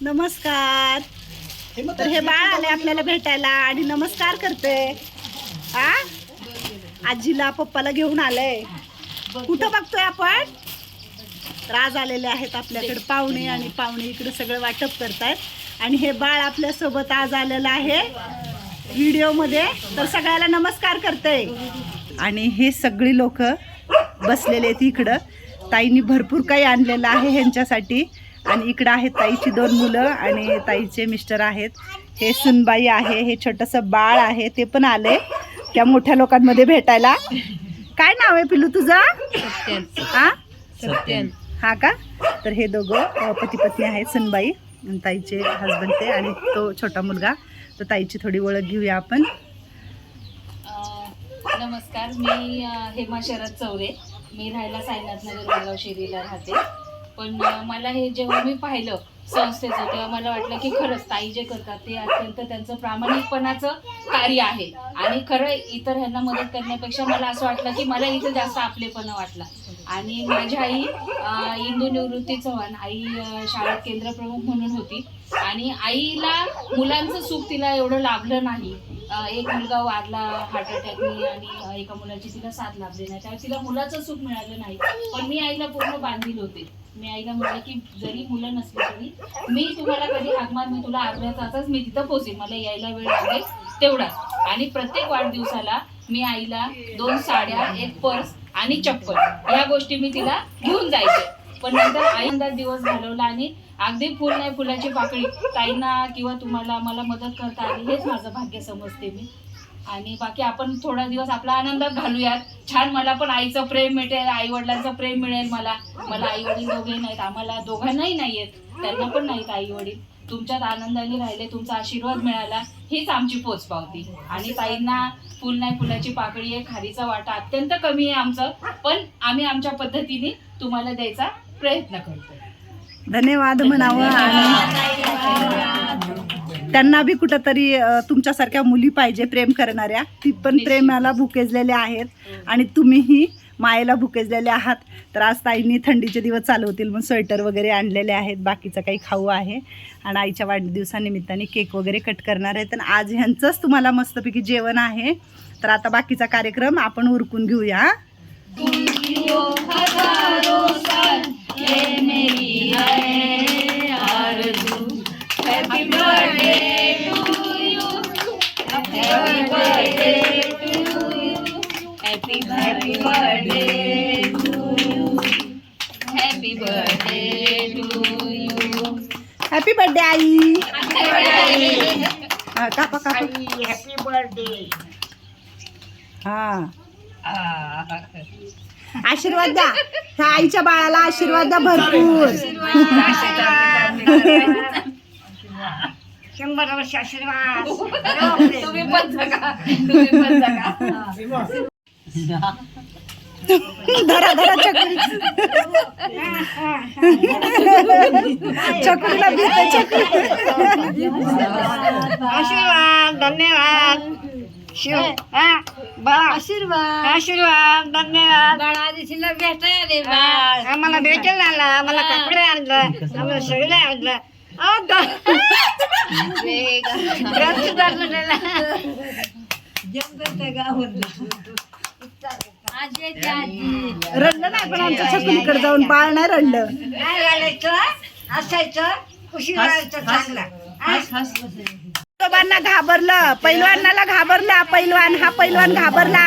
नमस्कार. तर हे बाळ आले आपल्याला भेटायला आणि नमस्कार करते. आ? आजीला पप्पाला घेऊन आलंय. कुठं बघतोय आपण? तर आज आलेले आहेत आपल्याकडे पाहुणे आणि पाहुणे इकडे सगळं वाटप करतायत. आणि हे बाळ आपल्यासोबत आज आलेलं आहे व्हिडिओमध्ये. तर सगळ्याला नमस्कार करते. आणि हे सगळी लोक बसलेले आहेत इकडं. ताईंनी भरपूर काही आणलेलं आहे ह्यांच्यासाठी. आणि इकडं आहेत ताईची दोन मुलं आणि ताईचे मिस्टर आहेत. हे सुनबाई आहे हे छोटंसं बाळ आहे ते पण आले त्या मोठ्या लोकांमध्ये भेटायला. काय नाव आहे पिलू तुझं? हा? हा का? तर हे दोघं पती पत्नी आहेत सुनबाई ताईचे हजबंड ते आणि तो छोटा मुलगा. तर ताईची थोडी ओळख घेऊया आपण. नमस्कार. मी हेमा शरद चौरे. मी राहायला साईनाथनगर वडगाव शेरीला राहते. पण मला हे जेव्हा मी पाहिलं संस्थेचं तेव्हा मला वाटलं की खरंच ताई जे करतात ते अत्यंत त्यांचं प्रामाणिकपणाचं कार्य आहे. आणि खरं इतर ह्यांना मदत करण्यापेक्षा मला असं वाटलं की मला इथे जास्त आपलेपणा वाटला. आणि माझी आई इंदू निवृत्ती चव्हाण आई शाळेत केंद्रप्रमुख म्हणून होती. आणि आईला मुलांचं सुख तिला एवढं लाभलं नाही. एक मुलगा वारला हार्ट अटॅकने आणि एका मुलाची तिला साथ लाभली नाही. त्यावेळी तिला मुलाचं सुख मिळालं नाही. पण मी आईला पूर्ण बांधील होते. मी आईला म्हटलं की जरी मुलं नसली तरी मी तुम्हाला कधी हाकमार मी तुला अर्ध्या तासच मी तिथं पोहोचेन मला यायला वेळ लागेल तेवढाच आणि प्रत्येक वाढदिवसाला मी आईला दोन साड्या एक पर्स आणि चप्पल या गोष्टी मी तिला घेऊन जायचे. पण नंतर आईंदा दिवस घालवला आणि अगदी फुल नाही फुलाची पाकळी. ताईंना किंवा तुम्हाला मला मदत करता आली हेच माझं भाग्य समजते मी. आणि बाकी आपण थोडा दिवस आपला आनंदात घालूयात. छान मला पण आईचं प्रेम मिळेल आई वडिलांचं प्रेम मिळेल मला. मला आई वडील दोघे नाहीत आम्हाला दोघांनाही नाही आहेत त्यांना पण नाहीत आई वडील तुमच्यात आनंदाने राहिले तुमचा आशीर्वाद मिळाला हीच आमची पोचपावती आणि ताईंना फुल नाही फुलाची पाकळी आहे खारीचा वाटा अत्यंत कमी आहे आमचं पण आम्ही आमच्या पद्धतीने तुम्हाला द्यायचा प्रयत्न करतो धन्यवाद म्हणावं. त्यांना बी कुठंतरी तुमच्यासारख्या मुली पाहिजे प्रेम करणाऱ्या. ती पण प्रेमाला भुकेजलेल्या आहेत आणि तुम्हीही मायेला भुकेजलेले आहात. तर आज ताईंनी थंडीचे दिवस चालू होतील मग स्वेटर वगैरे आणलेले आहेत. बाकीचं काही खाऊ आहे. आणि आईच्या वाढदिवसानिमित्ताने केक वगैरे कट करणार आहेत. आणि आज ह्यांचंच तुम्हाला मस्तपैकी जेवण आहे. तर आता बाकीचा कार्यक्रम आपण उरकून घेऊया. हा? Happy birthday happy birthday to you happy birthday आई हा, कापा कापा हॅपी बर्थडे हा आशीर्वाद द्या. ह्या आईच्या बाळाला आशीर्वाद द्या भरपूर. शंभर वर्ष आशीर्वाद. तुम्ही पण जगा. तुम्ही पण जगा. धरा धरा चकली चकलीला भीत चकली. आशीर्वाद धन्यवाद. शिव हा आशीर्वाद. आशीर्वाद धन्यवाद. हा, आम्हाला भेटेल आणला आम्हाला कपडे आणलं आम्हाला सगळं आणलं. रडलं नाही पण आमच्या जाऊन बाळ नाही रडलं काय घालायचं असायचं खुशी राहायचं चांगला हा? घाबरलं पैलवानाला घाबरला पैलवान हा पैलवान घाबरला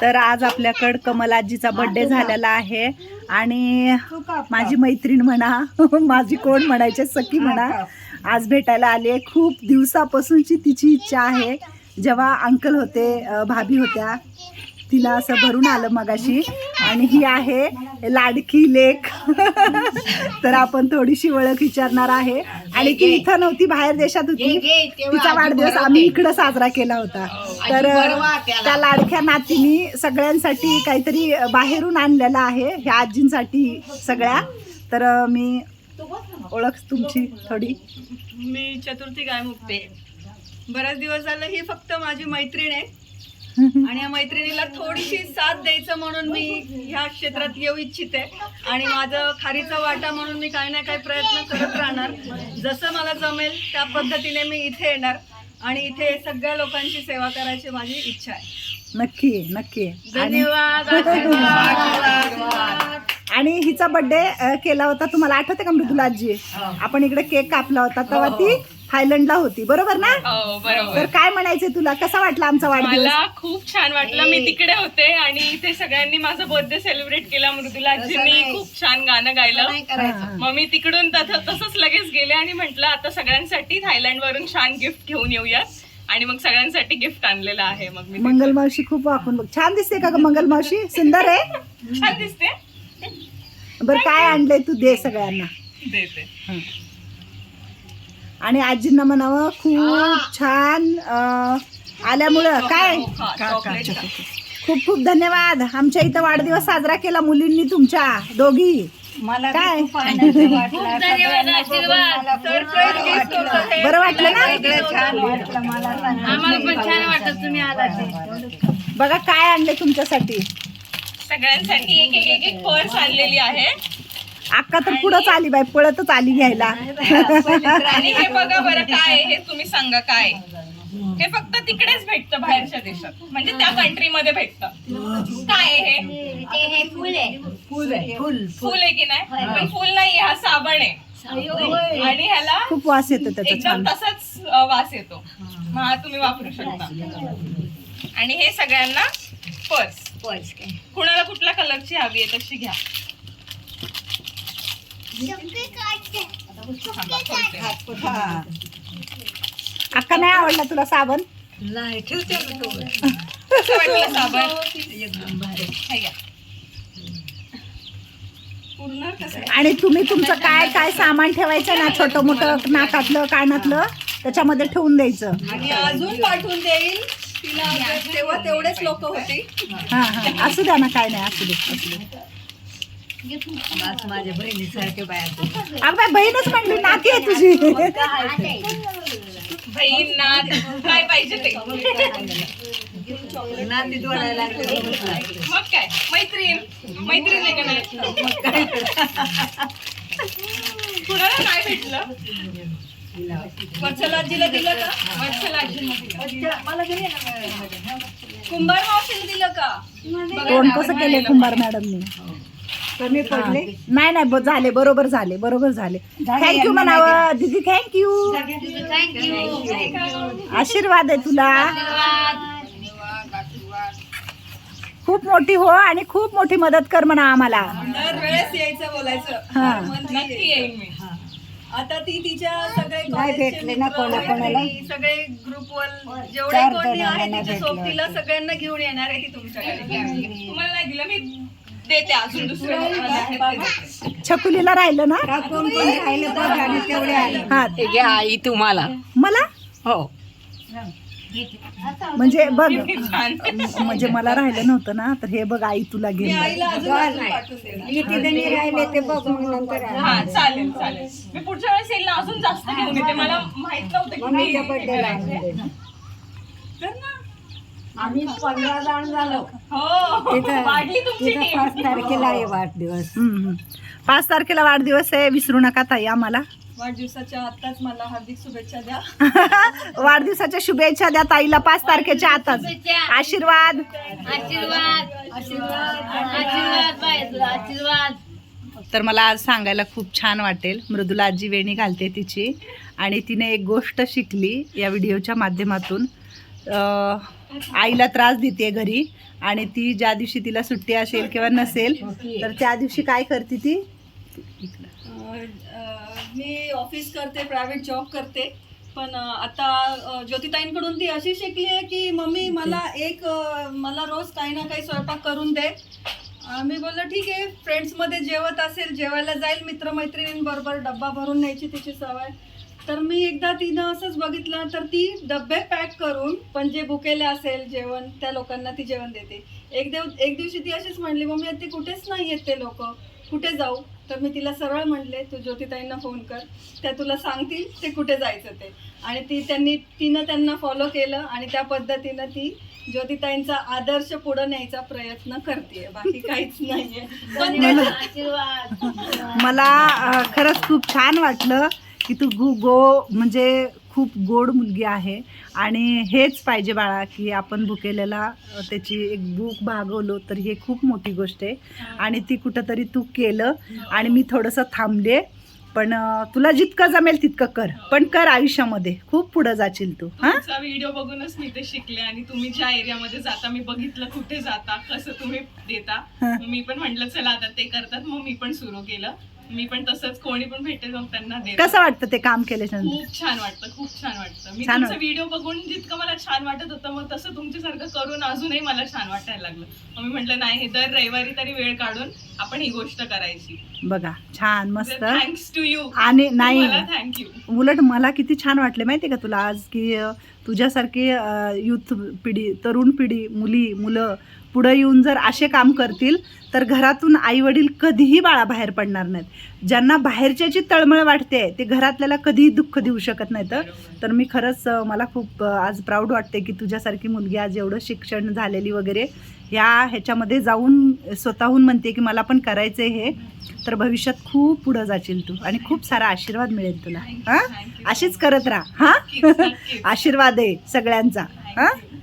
तर आज आपल्याकडं कमल आजीचा बर्थडे झालेला आहे. आणि माझी मैत्रीण म्हणा माझी कोण म्हणायचे सखी म्हणा आज भेटायला आली आहे. खूप दिवसापासूनची तिची इच्छा आहे. जेव्हा अंकल होते भाभी होत्या तिला असं भरून आलं मगाशी. आणि ही आहे लाडकी लेक तर आपण थोडीशी ओळख विचारणार आहे. आणि ती इथं नव्हती बाहेर देशात होती. तिचा वाढदिवस आम्ही इकडं साजरा केला होता. तर त्या लाडक्या नातीनी सगळ्यांसाठी काहीतरी बाहेरून आणलेलं आहे ह्या आजींसाठी सगळ्या. तर मी ओळख तुमची थोडी. मी चतुर्थी गायमुक्ते बराच दिवस झालं ही फक्त माझी मैत्रीण आहे. आणि या मैत्रिणीला थोडीशी साथ द्यायचं म्हणून मी ह्या क्षेत्रात येऊ इच्छिते. आणि माझं खारीचा वाटा म्हणून मी काही ना काही प्रयत्न करत राहणार. जसं मला जमेल त्या पद्धतीने मी इथे येणार. आणि इथे सगळ्या लोकांची सेवा करायची माझी इच्छा आहे. नक्की नक्की. आणि धन्यवाद आशीर्वाद. आणि हिचा बर्थडे केला होता. तुम्हाला आठवते का मृदुला आजी आपण इकडे केक कापला होता. तेव्हा ती थायलंडला होती बरोबर ना? हो बरोबर. तर काय म्हणायचे तुला? कसा वाटला आमचा वाढदिवस? मला खूप छान वाटलं. मी तिकडे होते आणि इथे सगळ्यांनी माझा बर्थडे सेलिब्रेट केला. मृदुला आजींनी खूप छान गाणं गायलं. मग मी तिकडून तथ- तसंच लगेच गेले आणि म्हटलं आता सगळ्यांसाठी थायलंड वरून छान गिफ्ट घेऊन येऊयात. आणि मग सगळ्यांसाठी गिफ्ट आणलेलं आहे मग मी मंगल मावशी खूप वाकून बघ. छान दिसते का ग मंगल मावशी? सुंदर आहे? छान दिसते. बरं काय आणलंय तू? दे सगळ्यांना. देते आणि आजींना म्हणावं खूप छान अं, आल्यामुळं. काय? खूप खूप धन्यवाद. आमच्या इथं वाढदिवस साजरा केला मुलींनी तुमच्या दोघी. काय? होतं हे. बरं वाटलं ना? आम्हाला पण छान वाटत तुम्ही आला बघा काय आणले तुमच्यासाठी? सगळ्यांसाठी एक एक एक एक पर्स आणलेली आहे. अक्का तर पुढंच आली बाई पळतच आली घ्यायला. आणि हे बघा बरं काय आहे, हे तुम्ही सांगा काय आहे. हे फक्त तिकडेच भेटतं बाहेरच्या देशात. म्हणजे त्या कंट्रीमध्ये भेटतं. काय आहे हे? फुल आहे. की नाही? पण फुल नाही हा साबण आहे. आणि ह्याला खूप वास येतो त्याचा एकदम छान. तसाच अ, वास येतो. मग हा तुम्ही वापरू शकता. आणि हे सगळ्यांना पर्स कुणाला कुठल्या कलरची हवी आहे तशी घ्या. अक्का नाही आवडला तुला साबण? आणि तुम्ही तुमचं काय काय सामान ठेवायचं ना छोटं मोठं नाकातलं कानातलं त्याच्यामध्ये ठेवून द्यायचं. आणि अजून पाठवून देईल. तिला तेव्हा तेवढेच लोक होती. हा हा. असू द्या ना काय नाही असू दे असू दे. माझ्या बहिणीसारखे बाया अगं बाई बहीणच म्हणली नाती आहे तुझी. बहीण नात काय पाहिजे ते? नाती जोडायला मग काय? मैत्रीण? मैत्रीण आहे का नाही? कुणाला नाही भेटलं? वत्सल आजीला दिलं का? वत्सल आजींना दिलं. कुंभार मावशीला दिलं का? तोंड कसं केले कुंभार मॅडमनी? कमी पडले. नाही नाही ब- झाले बरोबर झाले बरोबर झाले. थँक्यू म्हणावं दीदी थँक्यू आशीर्वाद आहे तुला. खूप मोठी हो आणि खूप मोठी मदत कर म्हणा आम्हाला. दर वेळेस यायचं बोलायचं. हा. मंथली नक्की येईन मी. आता ती तिच्या सगळे नाही कॉलेजचे भेटले ना मित्र कोणाकोणाला? मैत्रिणी, सगळे ग्रुपवर जेवढे चार कोणी जणांना आहे तिच्या भेटलं. सोबतीला सगळ्यांना घेऊन येणार आहे ती तुमच्याकडे. तुम्हाला नाही दिलं. मी देते अजून दुसरे. छकुलीला राहिलं ना? कोण कोण राहिले बघ आणि तेवढे आले. हा. घ्या आई तुम्हाला मला. हो. म्हणजे बघ. म्हणजे मला राहिलं नव्हतं ना तर हे बघ आई तुला मी घेऊन किती जणी राहिले ते बघ मग नंतर हा चालेल चालेल. मी पुढच्या वेळेस येईल ना अजून जास्त घेऊन येते. मला माहीत नव्हतं की मम्मीच्या मी- बर्थडेला आणून दे. कर ना. आम्ही पंधरा जण झालो. हो. तिथं वाढली तुमची तिथं टीम पाच तारखेला आहे वाढदिवस. हम्म. पाच तारखेला वाढदिवस आहे विसरू नका ताई आम्हाला. वाढदिवसाच्या आताच मला हार्दिक शुभेच्छा द्या. वाढदिवसाच्या शुभेच्छा द्या ताईला पाच तारखेच्या आताच. आशीर्वाद. आशीर्वाद. आशीर्वाद. आशीर्वाद बाय तुला आशीर्वाद. तर मला आज सांगायला खूप छान वाटेल. मृदुला आजी वेणी घालते तिची. आणि तिने एक गोष्ट शिकली या व्हिडिओच्या माध्यमातून. आईला त्रास देते घरी आणि ती ज्या दिवशी तिला सुट्टी असेल किंवा नसेल तर त्या दिवशी काय करते ती? मी ऑफिस करते प्रायव्हेट जॉब करते. पण आता ज्योतिताईंकडून ती अशी शिकली आहे की मम्मी मला एक मला रोज काही ना काही स्वयंपाक करून दे. मी बोललं ठीक आहे फ्रेंड्समध्ये जेवत असेल जेवायला जाईल मित्रमैत्रिणींबरोबर डब्बा भरून न्यायची तिची सवय. तर मी एकदा तिनं असंच बघितलं तर ती डब्बे पॅक करून पण जे भुकेले असेल जेवण त्या लोकांना ती जेवण देते. एक देव एक दिवशी ती अशीच म्हणली मम्मी ते कुठेच नाही आहेत ते लोक. कुठे जाऊ? तर मी तिला सरळ म्हणले तू ज्योतिताईंना फोन कर. त्या तुला सांगतील ते कुठे जायचं ते. आणि ती त्यांनी तिनं त्यांना फॉलो केलं आणि त्या पद्धतीनं ती ज्योतिताईंचा आदर्श पुढे न्यायचा प्रयत्न करते बाकी काहीच नाहीये. पण मला अ, खरंच खूप छान वाटलं. की तू गो गो म्हणजे खूप गोड मुलगी आहे. आणि हेच पाहिजे बाळा की आपण भुकेलेला त्याची एक भूक भागवलो तर हे खूप मोठी गोष्ट आहे. आणि ती कुठंतरी तू केलं आणि मी थोडंसं थांबले. पण तुला जितकं जमेल तितकं कर. पण कर आयुष्यामध्ये. खूप पुढं जाशील तू. हां? व्हिडिओ बघूनच मी ते शिकले आणि तुम्ही ज्या एरियामध्ये जाता मी बघितलं कुठे जाता कसं तुम्ही देता. मी पण म्हटलं चला आता ते करतात. मग मी पण सुरू केलं. मी पण तसंच कोणी पण भेटेल मग त्यांना कसं वाटतं ते काम नंतर? खूप छान वाटतं खूप छान वाटतं. मी छान तुमचा वाटतं. व्हिडिओ बघून जितकं मला छान वाटत होतं मग तसं तुमच्यासारखं करून अजूनही मला छान वाटायला लागलं. मग मी म्हटलं नाही हे दर रविवारी तरी वेळ काढून आपण ही गोष्ट करायची. बघा छान मस्त. थँक्स टू यू आणि नाही थँक्यू उलट मला किती छान वाटले माहिती का तुला आज की अ, तुझ्यासारखी युथ पिढी तरुण पिढी मुली मुलं पुढं येऊन जर असे काम करतील तर घरातून आई वडील कधीही बाळा बाहेर पडणार नाहीत. ज्यांना बाहेरच्याची तळमळ वाटते ते घरातल्याला कधीही दुःख देऊ शकत नाहीत. तर मी खरंच मला खूप आज प्राऊड वाटते की तुझ्यासारखी मुलगी आज एवढं शिक्षण झालेली वगैरे या ह्याच्यामध्ये जाऊन स्वतःहून म्हणते की मला पण करायचं आहे हे तर भविष्यात खूप पुढं जाशील तू आणि खूप सारा आशीर्वाद मिळेल तुला. हां? अशीच करत राहा. हां? आशीर्वाद आहे सगळ्यांचा. हां?